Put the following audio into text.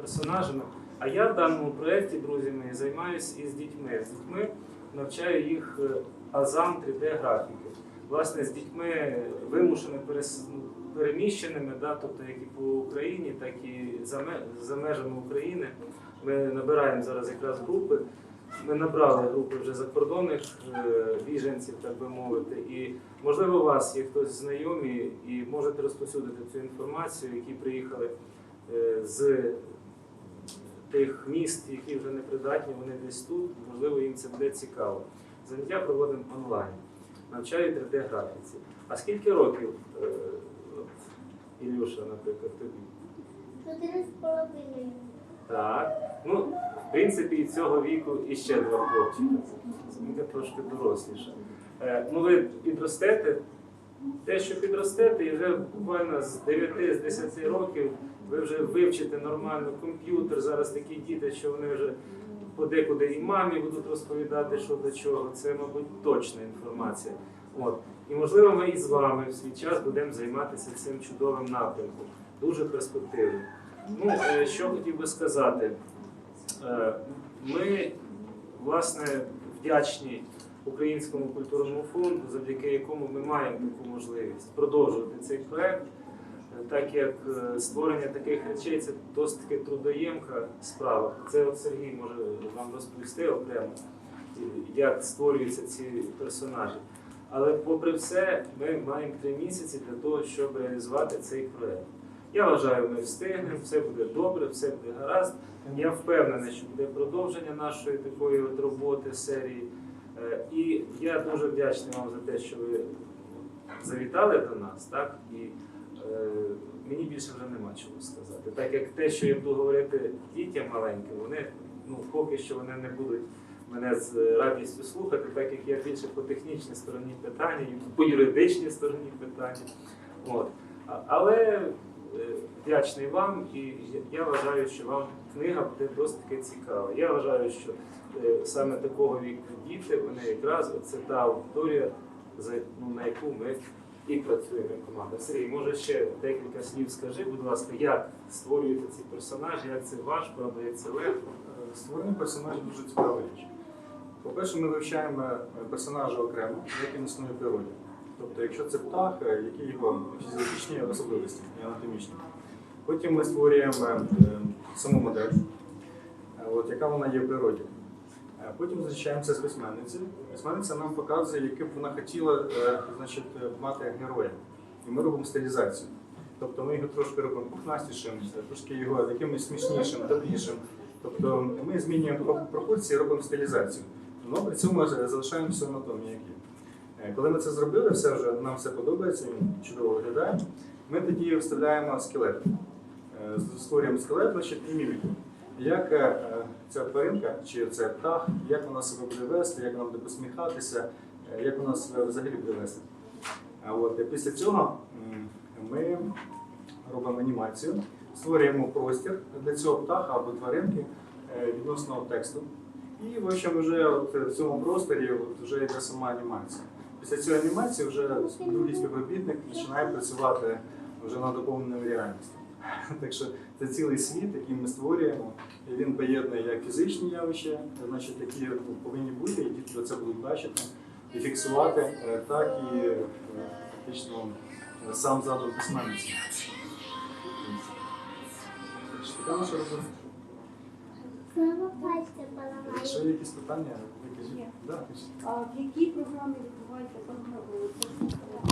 персонажами. А я в даному проєкті, друзі мої, займаюся із дітьми. З дітьми навчаю їх е, азам 3D-графіки. Власне, з дітьми вимушено перес- переміщеними, да, тобто як і по Україні, так і за, ме- за межами України. Ми набираємо зараз якраз групи. Ми набрали групи вже закордонних е, біженців, так би мовити. І можливо, у вас є хтось знайомі і можете розповсюдити цю інформацію, які приїхали е, з тих міст, які вже не придатні, вони десь тут. Можливо, їм це буде цікаво. Заняття проводимо онлайн. Навчаю 3D-графіці. А скільки років, е, от, Ілюша, наприклад, тобі? Чотири з половиною. Так. Ну, в принципі, і цього віку іще два хлопчика. Змінка трошки доросліша. Е, ну, ви підростете, те, що підростете, і вже буквально з 9-10 років ви вже вивчите нормально комп'ютер. Зараз такі діти, що вони вже подекуди і мамі будуть розповідати, що до чого. Це, мабуть, точна інформація. От. І можливо, ми і з вами в свій час будемо займатися цим чудовим напрямком. Дуже перспективним. Ну, е, що хотів би сказати. Е, Ми, власне, вдячні Українському культурному фонду, завдяки якому ми маємо таку можливість продовжувати цей проект, так як е, створення таких речей це досить таки трудоємка справа. Це от Сергій може вам розповісти окремо, як створюються ці персонажі. Але попри все, ми маємо три місяці для того, щоб реалізувати цей проект. Я вважаю, ми встигнемо, все буде добре, все буде гаразд. Я впевнений, що буде продовження нашої такої от роботи серії. Е, І я дуже вдячний вам за те, що ви завітали до нас, так? І мені більше вже нема чого сказати. Так як те, що я буду говорити дітям маленьким, вони ну, поки що вони не будуть мене з радістю слухати, так як я більше по технічній стороні питання, і по юридичній стороні питання. От. Але е, вдячний вам і я- я вважаю, що вам книга буде досить таки цікава. Я вважаю, що е, саме такого віку діти, вони якраз це та аудиторія, ну, на яку ми і працюємо як команда. Сергій, може ще декілька слів скажи, будь ласка, як створюєте ці персонажі, як це важко або як це легко. Е, Створення персонажів дуже цікава річ. По-перше, ми вивчаємо е, персонажа окремо, як він існує в природі. Тобто, якщо це птах, е, які його фізіологічні особливості і анатомічні. Потім ми створюємо саму модель, от, яка вона є в природі. Потім зустрічаємося з письменницею. Письменниця нам показує, яке б вона хотіла е, значить, мати героя. І ми робимо стилізацію. Тобто ми його трошки робимо пухнастішим, трошки його якимось смішнішим, добрішим. Тобто ми змінюємо про- пропорції, робимо стилізацію. Але при цьому залишаємо всю анатомію, як є. Е, Коли ми це зробили, все вже нам все подобається, він чудово виглядає. Ми тоді вставляємо скелет. Е, Створюємо скелет значить, і міміку. Як е, ця тваринка чи це птах, як вона себе буде вести, як вона буде посміхатися, е, як вона себе взагалі буде вести. От, і після цього ми робимо анімацію, створюємо простір для цього птаха або тваринки е, відносно тексту. І в общем, вже от в цьому просторі от вже йде сама анімація. Після цієї анімації вже другий співробітник починає працювати вже над доповненою реальністю. Так що це цілий світ, який ми створюємо, і він поєднує як фізичні явища, значить, які ну, повинні бути, і діти це будуть бачити і фіксувати, е, так і е, фактично е, сам задум письменниці. Якщо є якісь питання, ви кажіть. А в якій програмі відбувається програ-